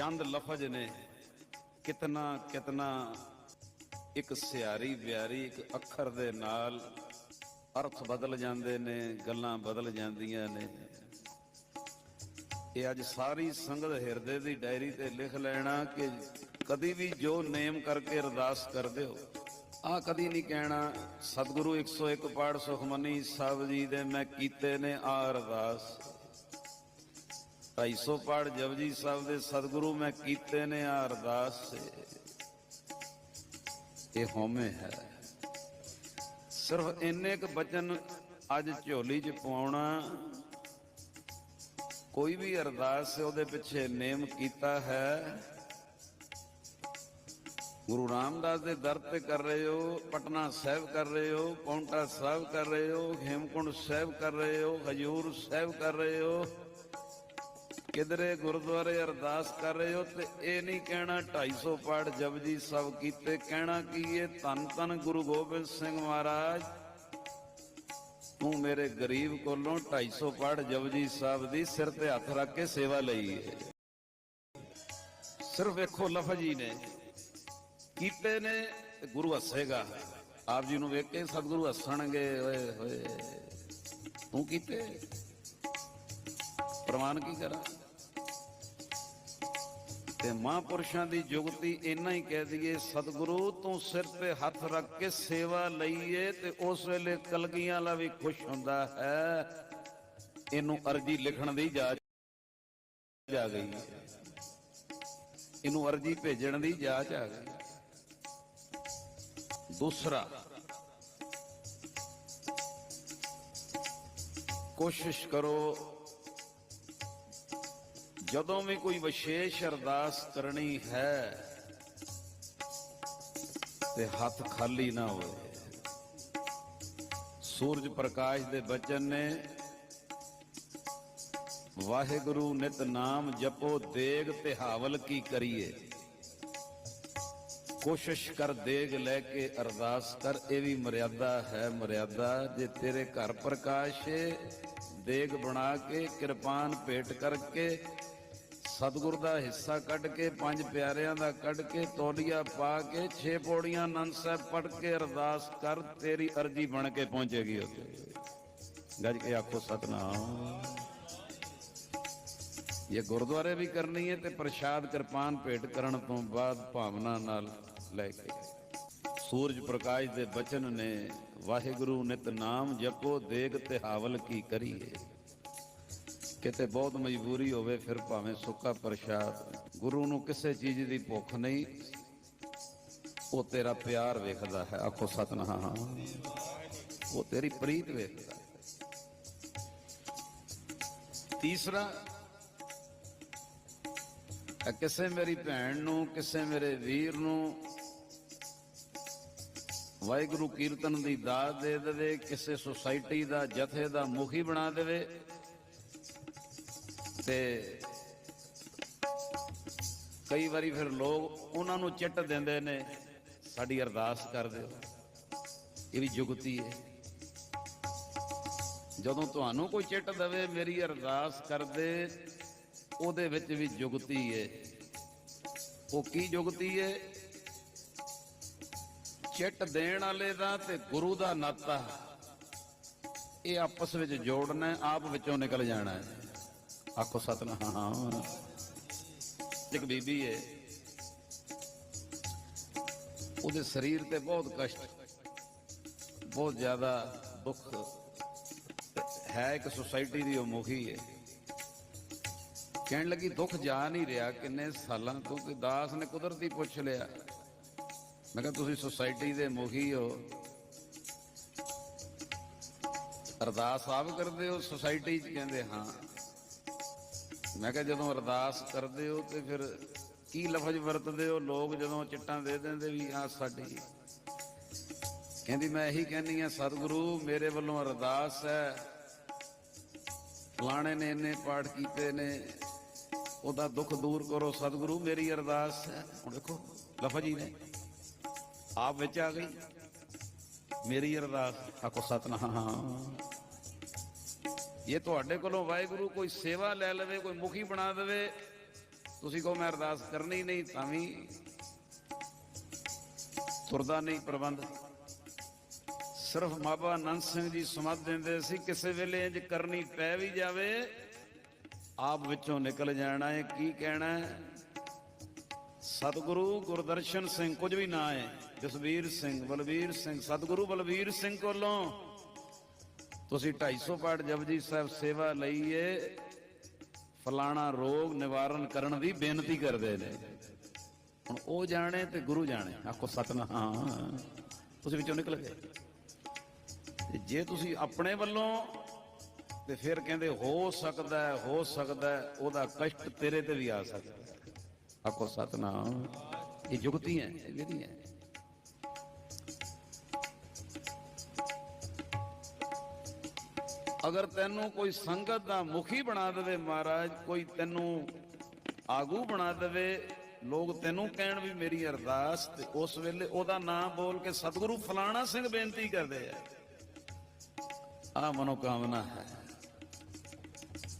ਚੰਦ ਲਫ਼ਜ਼ ਨੇ। ਕਿਤਨਾ ਕਿਤਨਾ ਇੱਕ ਸਿਆਰੀ ਬਿਆਰੀ ਇੱਕ ਅੱਖਰ ਦੇ ਨਾਲ ਅਰਥ ਬਦਲ ਜਾਂਦੇ ਨੇ, ਗੱਲਾਂ ਬਦਲ ਜਾਂਦੀਆਂ ਨੇ। ਇਹ ਅੱਜ ਸਾਰੀ ਸੰਗਤ ਹਿਰਦੇ ਦੀ ਡਾਇਰੀ ਤੇ ਲਿਖ ਲੈਣਾ ਕਿ ਕਦੀ ਵੀ ਜੋ ਨੇਮ ਕਰਕੇ ਅਰਦਾਸ ਕਰਦੇ ਹੋ ਆ ਕਦੀ ਨਹੀਂ ਕਹਿਣਾ, ਸਤਿਗੁਰੂ 101 ਪਾਠ ਸੁਖਮਨੀ ਸਾਹਿਬ ਜੀ ਦੇ ਮੈਂ ਕੀਤੇ ਨੇ ਆ ਅਰਦਾਸ। 250 ਪਾੜ ਜਪਜੀ ਸਾਹਿਬ ਦੇ ਸਤਿਗੁਰੂ ਮੈਂ ਕੀਤੇ ਨੇ ਆ ਅਰਦਾਸ ਇਹ ਹਉਮੈ ਹੈ। ਸਿਰਫ ਇੰਨੇ ਕ ਬਚਨ ਅੱਜ ਝੋਲੀ 'ਚ ਪਾਉਣਾ ਕੋਈ ਵੀ ਅਰਦਾਸ ਉਹਦੇ ਪਿੱਛੇ ਨੇਮ ਕੀਤਾ ਹੈ। ਗੁਰੂ ਰਾਮਦਾਸ ਦੇ ਦਰ ਤੇ ਕਰ ਰਹੇ ਹੋ, ਪਟਨਾ ਸਾਹਿਬ ਕਰ ਰਹੇ ਹੋ, ਪੌਂਟਾ ਸਾਹਿਬ ਕਰ ਰਹੇ ਹੋ, ਹੇਮਕੁੰਡ ਸਾਹਿਬ ਕਰ ਰਹੇ ਹੋ, ਹਜੂਰ ਸਾਹਿਬ ਕਰ ਰਹੇ ਹੋ। ਕਿਧਰੇ ਗੁਰਦੁਆਰੇ ਅਰਦਾਸ ਕਰ ਰਹੇ ਹੋ ਤੇ ਇਹ ਨਹੀਂ ਕਹਿਣਾ 250 ਪਾਠ ਜਪਜੀ ਸਭ ਕੀਤੇ, ਕਹਿਣਾ ਕੀ ਇਹ ਧੰਨ ਧੰਨ ਗੁਰੂ ਗੋਬਿੰਦ ਸਿੰਘ ਮਹਾਰਾਜ। ਤੂੰ ਮੇਰੇ ਗਰੀਬ ਕੋਲੋਂ 250 ਪਾਠ ਜਪਜੀ ਸਾਹਿਬ ਦੀ ਸਿਰ ਤੇ ਹੱਥ ਰੱਖ ਕੇ ਸੇਵਾ ਲਈ ਹੈ ਸਿਰਫ ਵੇਖੋ ਲਫ਼ਜ਼ ਹੀ ਨੇ। ਕੀਤੇ ਨੇ ਗੁਰੂ ਹੱਸੇਗਾ। ਆਪ ਜੀ ਨੂੰ ਵੇਖ ਕੇ ਸਤਿਗੁਰੂ ਹੱਸਣਗੇ, ਓਏ ਹੋਏ। ਤੂੰ ਕੀਤੇ? ਪ੍ਰਮਾਣ ਕੀ ਕਰਾਂ? ਤੇ ਮਹਾਂਪੁਰਸ਼ਾਂ ਦੀ ਜੁਗਤੀ ਇੰਨਾ ਹੀ ਕਹਿ ਦਈਏ, ਸਤਿਗੁਰੂ ਤੂੰ ਸਿਰ ਤੇ ਹੱਥ ਰੱਖ ਕੇ ਸੇਵਾ ਲਈਏ ਤੇ ਉਸ ਵੇਲੇ ਕਲਗੀਆਂ ਵਾਲਾ ਵੀ ਖੁਸ਼ ਹੁੰਦਾ ਹੈ। ਇਹਨੂੰ ਅਰਜੀ ਲਿਖਣ ਦੀ ਜਾਚ ਆ ਗਈ। ਇਹਨੂੰ ਅਰਜੀ ਭੇਜਣ ਦੀ ਜਾਚ ਆ ਗਈ। ਦੂਸਰਾ, ਕੋਸ਼ਿਸ਼ ਕਰੋ ਜਦੋਂ ਵੀ ਕੋਈ ਵਿਸ਼ੇਸ਼ ਅਰਦਾਸ ਕਰਨੀ ਹੈ ਤੇ ਹੱਥ ਖਾਲੀ ਨਾ ਹੋਵੇ। ਸੂਰਜ ਪ੍ਰਕਾਸ਼ ਦੇ ਬਚਨ ਨੇ ਵਾਹਿਗੁਰੂ ਨਿਤ ਨਾਮ ਜਪੋ, ਦੇਗ ਤੇ ਹਾਵਲ ਕੀ ਕਰੀਏ? ਕੋਸ਼ਿਸ਼ ਕਰ ਦੇਗ ਲੈ ਕੇ ਅਰਦਾਸ ਕਰ, ਇਹ ਵੀ ਮਰਿਆਦਾ ਹੈ ਮਰਿਆਦਾ, ਜੇ ਤੇਰੇ ਘਰ ਪ੍ਰਕਾਸ਼ ਏ, ਦੇਗ ਬਣਾ ਕੇ, ਕਿਰਪਾਨ ਭੇਟ ਕਰਕੇ ਸਤਿਗੁਰ ਦਾ ਹਿੱਸਾ ਕੱਢ ਕੇ, ਪੰਜ ਪਿਆਰਿਆਂ ਦਾ ਕੱਢ ਕੇ, ਤੌਲੀਆ ਪਾ ਕੇ, ਛੇ ਪੌੜੀਆਂ ਆਨੰਦ ਸਾਹਿਬ ਪੜ ਕੇ ਅਰਦਾਸ ਕਰ, ਤੇਰੀ ਅਰਜੀ ਬਣ ਕੇ ਪਹੁੰਚੇਗੀ ਉੱਥੇ। ਗੱਜ ਕੇ ਆਖੋ, ਸਤਨਾਮ। ਇਹ ਗੁਰਦੁਆਰੇ ਵੀ ਕਰਨੀ ਹੈ ਤੇ ਪ੍ਰਸ਼ਾਦ ਕਿਰਪਾਨ ਭੇਟ ਕਰਨ ਤੋਂ ਬਾਅਦ ਭਾਵਨਾ ਨਾਲ ਲੈ ਕੇ। ਸੂਰਜ ਪ੍ਰਕਾਸ਼ ਦੇ ਬਚਨ ਨੇ, ਵਾਹਿਗੁਰੂ ਨਿਤ ਨਾਮ ਜਪੋ ਦੇਗ ਤੇ ਹਾਵਲ ਕੀ ਕਰੀਏ? ਕਿਤੇ ਬਹੁਤ ਮਜਬੂਰੀ ਹੋਵੇ, ਫਿਰ ਭਾਵੇਂ ਸੁੱਕਾ ਪ੍ਰਸ਼ਾਦ। ਗੁਰੂ ਨੂੰ ਕਿਸੇ ਚੀਜ਼ ਦੀ ਭੁੱਖ ਨਹੀਂ, ਉਹ ਤੇਰਾ ਪਿਆਰ ਵੇਖਦਾ ਹੈ। ਆਖੋ ਸਤਨਾਮ। ਉਹ ਤੇਰੀ ਪ੍ਰੀਤ ਵੇਖਦਾ ਹੈ। ਤੀਸਰਾ ਕਿਸੇ ਮੇਰੀ ਭੈਣ ਨੂੰ, ਕਿਸੇ ਮੇਰੇ ਵੀਰ ਨੂੰ ਵਾਹਿਗੁਰੂ ਕੀਰਤਨ ਦੀ ਦਾਤ ਦੇ ਦੇਵੇ, ਕਿਸੇ ਸੁਸਾਇਟੀ ਦਾ ਜਥੇ ਦਾ ਮੁਖੀ ਬਣਾ ਦੇਵੇ। ਤੇ ਕਈ ਵਾਰੀ ਫਿਰ ਲੋਕ ਉਹਨਾਂ ਨੂੰ ਚਿੱਟ ਦਿੰਦੇ ਨੇ, ਸਾਡੀ ਅਰਦਾਸ ਕਰ ਦਿਓ ਇਹ ਵੀ ਜੁਗਤੀ ਹੈ। ਜਦੋਂ ਤੁਹਾਨੂੰ ਕੋਈ ਚਿੱਟ ਦੇਵੇ, ਮੇਰੀ ਅਰਦਾਸ ਕਰਦੇ, ਉਹਦੇ ਵਿੱਚ ਵੀ ਜੁਗਤੀ ਹੈ। ਉਹ ਕੀ ਜੁਗਤੀ ਹੈ? ਚਿੱਟ ਦੇਣ ਵਾਲੇ ਦਾ ਤੇ ਗੁਰੂ ਦਾ ਨਾਤਾ। ਇਹ ਆਪਸ ਵਿੱਚ ਜੋੜਨਾ ਆਪ ਵਿੱਚੋਂ ਨਿਕਲ ਜਾਣਾ ਹੈ। ਆਖੋ ਸਤਨਾਮ। ਇੱਕ ਬੀਬੀ ਹੈ ਉਹਦੇ ਸਰੀਰ ਤੇ ਬਹੁਤ ਕਸ਼ਟ, ਬਹੁਤ ਜ਼ਿਆਦਾ ਦੁੱਖ। ਹੈ ਇੱਕ ਸੁਸਾਇਟੀ ਦੀ ਉਹ ਮੁਖੀ ਹੈ ਕਹਿਣ ਲੱਗੀ, ਦੁੱਖ ਜਾ ਨਹੀਂ ਰਿਹਾ ਕਿੰਨੇ ਸਾਲਾਂ ਤੋਂ ਕਿ ਦਾਸ ਨੇ ਕੁਦਰਤੀ ਪੁੱਛ ਲਿਆ। ਮੈਂ ਕਿਹਾ, ਤੁਸੀਂ ਸੁਸਾਇਟੀ ਦੇ ਮੁਖੀ ਹੋ। ਅਰਦਾਸ ਆਪ ਕਰਦੇ ਹੋ ਸੁਸਾਇਟੀ 'ਚ ਕਹਿੰਦੇ, ਹਾਂ। ਮੈਂ ਕਿਹਾ ਜਦੋਂ ਅਰਦਾਸ ਕਰਦੇ ਹੋ ਤੇ ਫਿਰ ਕੀ ਲਫ਼ਜ਼ ਵਰਤਦੇ ਹੋ? ਲੋਕ ਜਦੋਂ ਚਿੱਟਾਂ ਦੇ ਦਿੰਦੇ ਵੀ ਆ ਸਾਡੀ। ਕਹਿੰਦੀ, ਮੈਂ ਇਹੀ ਕਹਿੰਦੀ ਆ ਸਤਿਗੁਰੂ, ਮੇਰੇ ਵੱਲੋਂ ਅਰਦਾਸ ਹੈ। ਫਲਾਣੇ ਨੇ ਇੰਨੇ ਪਾਠ ਕੀਤੇ ਨੇ। ਉਹਦਾ ਦੁੱਖ ਦੂਰ ਕਰੋ, ਸਤਿਗੁਰੂ, ਮੇਰੀ ਅਰਦਾਸ ਹੈ। ਹੁਣ ਦੇਖੋ, ਲਫ਼ਜ਼ ਹੀ ਨੇ। ਆਪ ਵਿੱਚ ਆ ਗਈ। ਮੇਰੀ ਅਰਦਾਸ, ਆਖੋ, ਸਤਨਾਮ। ਇਹ ਤੁਹਾਡੇ ਕੋਲੋਂ ਵਾਹਿਗੁਰੂ ਕੋਈ ਸੇਵਾ ਲੈ ਲਵੇ, ਕੋਈ ਮੁਖੀ ਬਣਾ ਦੇਵੇ, ਤੁਸੀਂ ਕਹੋ, ਮੈਂ ਅਰਦਾਸ ਕਰਨੀ ਨਹੀਂ, ਤਾਂ ਵੀ ਤੁਰਦਾ ਨਹੀਂ ਪ੍ਰਬੰਧ। ਸਿਰਫ ਬਾਬਾ ਅਨੰਦ ਸਿੰਘ ਜੀ ਸਮਝ ਦਿੰਦੇ ਸੀ, ਕਿਸੇ ਵੇਲੇ ਇੰਜ ਕਰਨੀ ਪੈ ਵੀ ਜਾਵੇ, ਆਪ ਵਿੱਚੋਂ ਨਿਕਲ ਜਾਣਾ ਹੈ ਕੀ ਕਹਿਣਾ ਹੈ ਸਤਿਗੁਰੂ ਗੁਰਦਰਸ਼ਨ ਸਿੰਘ ਕੁਝ ਵੀ ਨਾ ਹੈ ਜਸਵੀਰ ਸਿੰਘ ਬਲਵੀਰ ਸਿੰਘ, ਸਤਿਗੁਰੂ ਬਲਵੀਰ ਸਿੰਘ ਕੋਲੋਂ ਤੁਸੀਂ 250 ਪਾਠ ਜਪਜੀ ਸਾਹਿਬ ਸੇਵਾ ਲਈਏ ਫਲਾਣਾ ਰੋਗ ਨਿਵਾਰਨ ਕਰਨ ਦੀ ਬੇਨਤੀ ਕਰਦੇ ਨੇ। ਹੁਣ ਉਹ ਜਾਣੇ ਤੇ ਗੁਰੂ ਜਾਣੇ। ਆਖੋ ਸਤਨਾਮ। ਤੁਸੀਂ ਵਿੱਚੋਂ ਨਿਕਲ ਗਏ। ਜੇ ਤੁਸੀਂ ਆਪਣੇ ਵੱਲੋਂ ਤੇ ਫਿਰ ਕਹਿੰਦੇ ਹੋ ਸਕਦਾ ਹੈ, ਹੋ ਸਕਦਾ ਹੈ, ਉਹਦਾ ਕਸ਼ਟ ਤੇਰੇ ਤੇ ਵੀ ਆ ਸਕਦਾ ਆਖੋ ਸਤਨਾਮ। ਇਹ ਜੁਗਤੀ ਹੈ ਇਹ ਵਿਧੀ ਅਗਰ ਤੈਨੂੰ ਕੋਈ ਸੰਗਤ ਦਾ ਮੁਖੀ ਬਣਾ ਦੇਵੇ ਮਹਾਰਾਜ, ਕੋਈ ਤੈਨੂੰ ਆਗੂ ਬਣਾ ਦੇਵੇ, ਲੋਕ ਤੈਨੂੰ ਕਹਿਣ ਵੀ ਮੇਰੀ ਅਰਦਾਸ ਤੇ ਉਸ ਵੇਲੇ ਉਹਦਾ ਨਾਮ ਬੋਲ ਕੇ ਸਤਿਗੁਰੂ ਫਲਾਣਾ ਸਿੰਘ ਬੇਨਤੀ ਕਰਦੇ ਆ। ਆ ਮਨੋਕਾਮਨਾ ਹੈ।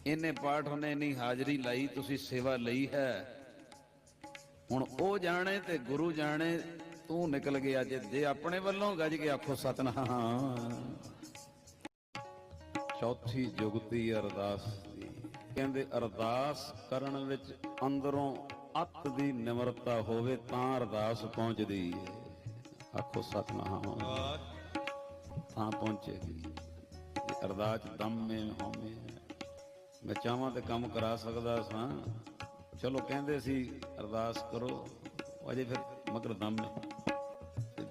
ਇਹਨੇ ਪਾਠ ਉਹਨੇ ਨਹੀਂ ਹਾਜ਼ਰੀ ਲਾਈ, ਤੁਸੀਂ ਸੇਵਾ ਲਈ ਹੈ। ਹੁਣ ਉਹ ਜਾਣੇ ਤੇ ਗੁਰੂ ਜਾਣੇ, ਤੂੰ ਨਿਕਲ ਗਿਆ ਜੇ ਜੇ ਆਪਣੇ ਵੱਲੋਂ ਗੱਜ ਕੇ ਆਖੋ ਸਤਨਾਮ। ਚੌਥੀ ਜੁਗਤੀ ਅਰਦਾਸ ਦੀ। ਕਹਿੰਦੇ, ਅਰਦਾਸ ਕਰਨ ਵਿੱਚ ਅੰਦਰੋਂ ਅੱਤ ਦੀ ਨਿਮਰਤਾ ਹੋਵੇ ਤਾਂ ਅਰਦਾਸ ਪਹੁੰਚਦੀ ਹੈ ਆਖੋ, ਸਤਨਾਮ ਤਾਂ ਪਹੁੰਚੇਗੀ। ਇਹ ਅਰਦਾਸ ਦਮੇ ਹੋਵੇਂ, ਮੈਂ ਚਾਹਾਂ ਤੇ ਕੰਮ ਕਰਾ ਸਕਦਾ ਸਾਂ। ਚਲੋ, ਕਹਿੰਦੇ ਸੀ, ਅਰਦਾਸ ਕਰੋ। ਅਜੇ ਫਿਰ ਮਗਰ ਦਮ ਨੇ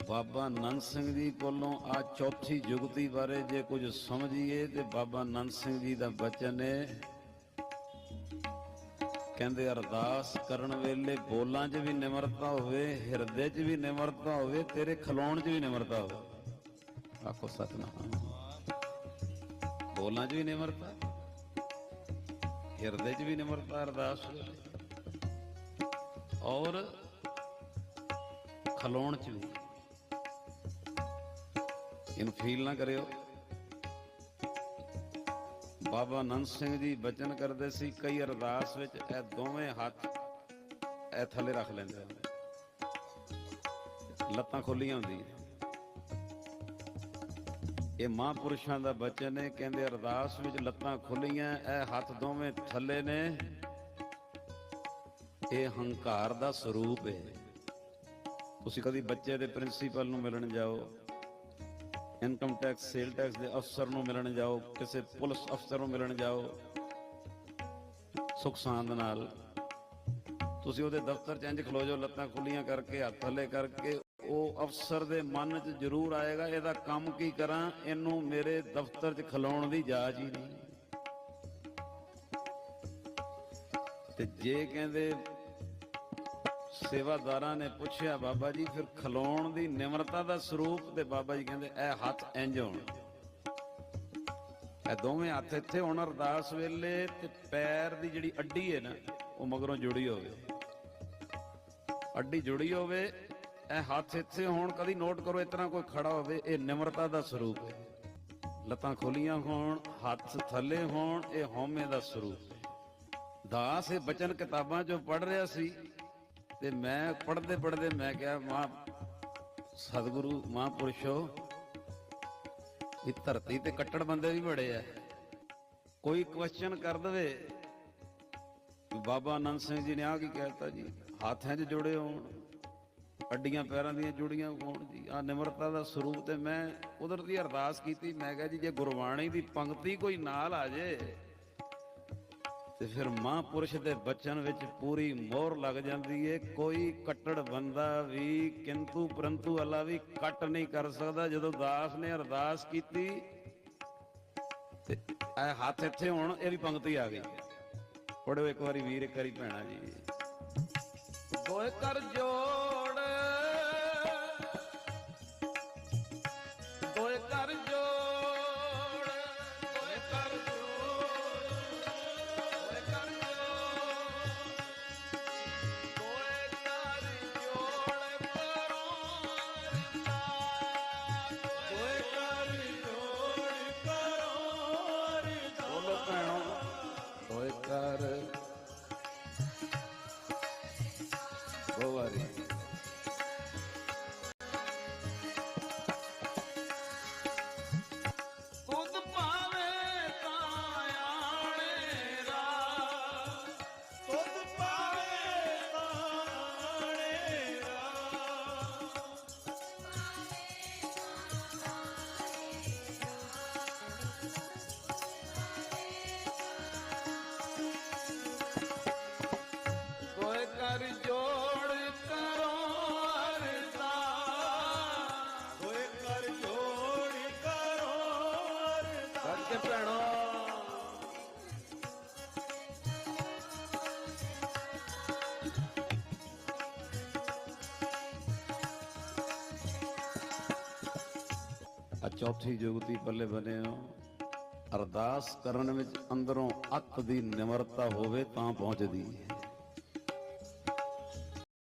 ਬਾਬਾ ਨੰਦ ਸਿੰਘ ਜੀ ਕੋਲੋਂ ਆ ਚੌਥੀ ਜੁਗਤੀ ਬਾਰੇ ਜੇ ਕੁਝ ਸਮਝੀਏ ਤੇ ਬਾਬਾ ਨੰਦ ਸਿੰਘ ਜੀ ਦਾ ਬਚਨ ਹੈ ਕਹਿੰਦੇ, ਅਰਦਾਸ ਕਰਨ ਵੇਲੇ ਬੋਲਾਂ 'ਚ ਵੀ ਨਿਮਰਤਾ ਹੋਵੇ, ਹਿਰਦੇ 'ਚ ਵੀ ਨਿਮਰਤਾ ਹੋਵੇ, ਤੇਰੇ ਖਲੋਣ 'ਚ ਵੀ ਨਿਮਰਤਾ ਹੋਵੇ। ਆਖੋ, ਸਤਨਾਮ। ਬੋਲਾਂ 'ਚ ਵੀ ਨਿਮਰਤਾ, ਹਿਰਦੇ 'ਚ ਵੀ ਨਿਮਰਤਾ, ਅਰਦਾਸ ਵੇਲੇ। ਔਰ ਖਲੋਣ 'ਚ ਵੀ। ਇਹਨੂੰ ਫੀਲ ਨਾ ਕਰਿਓ। ਬਾਬਾ ਨੰਦ ਸਿੰਘ ਜੀ ਬਚਨ ਕਰਦੇ ਸੀ, ਕਈ ਅਰਦਾਸ ਵਿੱਚ ਇਹ ਦੋਵੇਂ ਹੱਥ ਇਹ ਥੱਲੇ ਰੱਖ ਲੈਂਦੇ ਲੱਤਾਂ ਖੁੱਲੀਆਂ ਹੁੰਦੀਆਂ। ਇਹ ਮਹਾਂਪੁਰਸ਼ਾਂ ਦਾ ਬਚਨ ਹੈ, ਕਹਿੰਦੇ ਅਰਦਾਸ ਵਿੱਚ ਲੱਤਾਂ ਖੁੱਲੀਆਂ, ਇਹ ਹੱਥ ਦੋਵੇਂ ਥੱਲੇ ਨੇ। ਇਹ ਹੰਕਾਰ ਦਾ ਸਰੂਪ ਹੈ। ਤੁਸੀਂ ਕਦੀ ਬੱਚੇ ਦੇ ਪ੍ਰਿੰਸੀਪਲ ਨੂੰ ਮਿਲਣ ਜਾਓ। ਇਨਕਮ ਟੈਕਸ ਸੇਲ ਟੈਕਸ ਦੇ ਅਫਸਰ ਨੂੰ ਮਿਲਣ ਜਾਓ, ਕਿਸੇ ਪੁਲਿਸ ਅਫਸਰ ਨੂੰ ਮਿਲਣ ਜਾਓ, ਸੁਖ ਸਾਂਦ ਨਾਲ। ਤੁਸੀਂ ਉਹਦੇ ਦਫ਼ਤਰ 'ਚ ਇੰਜ ਖਲੋ ਜਾਓ ਲੱਤਾਂ ਖੁੱਲੀਆਂ ਕਰਕੇ, ਹੱਥ ਥੱਲੇ ਕਰਕੇ, ਉਹ ਅਫਸਰ ਦੇ ਮਨ 'ਚ ਜ਼ਰੂਰ ਆਏਗਾ, ਇਹਦਾ ਕੰਮ ਕੀ ਕਰਾਂ, ਇਹਨੂੰ ਮੇਰੇ ਦਫ਼ਤਰ 'ਚ ਖਲੋਣ ਦੀ ਜਾਚ ਹੀ ਨਹੀਂ। ਤੇ ਜੇ ਕਹਿੰਦੇ ਸੇਵਾਦਾਰਾਂ ਨੇ ਪੁੱਛਿਆ, ਬਾਬਾ ਜੀ, ਫਿਰ ਖਲੋਣ ਦੀ ਨਿਮਰਤਾ ਦਾ ਸਰੂਪ ਤੇ ਬਾਬਾ ਜੀ ਕਹਿੰਦੇ, ਇਹ ਹੱਥ ਇੰਜ ਹੋਣ। ਇਹ ਦੋਵੇਂ ਹੱਥ ਇੱਥੇ ਹੋਣ, ਅਰਦਾਸ ਵੇਲੇ ਤੇ ਪੈਰ ਦੀ ਜਿਹੜੀ ਅੱਡੀ ਹੈ ਨਾ, ਉਹ ਮਗਰੋਂ ਜੁੜੀ ਹੋਵੇ। ਅੱਡੀ ਜੁੜੀ ਹੋਵੇ, ਇਹ ਹੱਥ ਇੱਥੇ ਹੋਣ, ਕਦੀ ਨੋਟ ਕਰੋ, ਇਸ ਤਰ੍ਹਾਂ ਕੋਈ ਖੜਾ ਹੋਵੇ, ਇਹ ਨਿਮਰਤਾ ਦਾ ਸਰੂਪ ਹੈ। ਲੱਤਾਂ ਖੋਲੀਆਂ ਹੋਣ, ਹੱਥ ਥੱਲੇ ਹੋਣ, ਇਹ ਹਉਮੈ ਦਾ ਸਰੂਪ ਦਾਸ ਇਹ ਬਚਨ ਕਿਤਾਬਾਂ ਚੋਂ ਪੜ ਰਿਹਾ ਸੀ ਤੇ ਮੈਂ ਪੜਦੇ ਪੜਦੇ ਮੈਂ ਕਿਹਾ, ਮਾਂ, ਸਤਿਗੁਰੂ ਮਹਾਂਪੁਰਸ਼ੋ, ਇਹ ਧਰਤੀ ਤੇ ਕੱਟੜ ਬੰਦੇ ਵੀ ਬੜੇ ਆ। ਕੋਈ ਕੁਐਸਚਨ ਕਰ ਦਵੇ? ਬਾਬਾ ਅਨੰਦ ਸਿੰਘ ਜੀ ਨੇ ਆ ਕੀ ਕਹਿਤਾ ਜੀ? ਹੱਥਾਂ 'ਚ ਜੁੜੇ ਹੋਣ, ਅੱਡੀਆਂ ਪੈਰਾਂ ਦੀਆਂ ਜੁੜੀਆਂ ਹੋਣ ਜੀ। ਆ ਨਿਮਰਤਾ ਦਾ ਸਰੂਪ ਤੇ ਮੈਂ ਉਧਰ ਦੀ ਅਰਦਾਸ ਕੀਤੀ। ਮੈਂ ਕਿਹਾ ਜੀ, ਜੇ ਗੁਰਬਾਣੀ ਦੀ ਪੰਕਤੀ ਕੋਈ ਨਾਲ ਆ ਜੇ ਤੇ ਫਿਰ ਮਹਾਂਪੁਰਸ਼ ਦੇ ਬਚਨ ਵਿੱਚ ਪੂਰੀ ਮੋਹਰ ਲੱਗ ਜਾਂਦੀ ਏ। ਕੋਈ ਕੱਟੜ ਬੰਦਾ ਵੀ ਕਿੰਤੂ ਪਰੰਤੂ ਅੱਲਾ ਵੀ ਕੱਟ ਨਹੀਂ ਕਰ ਸਕਦਾ। ਜਦੋਂ ਦਾਸ ਨੇ ਅਰਦਾਸ ਕੀਤੀ, ਤੇ ਇਹ ਹੱਥ ਇੱਥੇ ਹੁਣ, ਇਹ ਵੀ ਪੰਕਤੀ ਆ ਗਈ। ਪੜਿਓ ਇੱਕ ਵਾਰੀ ਵੀਰ, ਇੱਕ ਵਾਰੀ ਭੈਣਾ ਜੀ। ਦੋਏ ਕਰ ਜੋੜ ਦੋ ਚੌਥੀ ਜੁਗਤੀ ਪੱਲੇ ਬਨੇ ਹੋ। ਅਰਦਾਸ ਕਰਨ ਵਿੱਚ ਅੰਦਰੋਂ ਅੱਤ ਦੀ ਨਿਮਰਤਾ ਹੋਵੇ ਤਾਂ ਪਹੁੰਚਦੀ ਹੈ।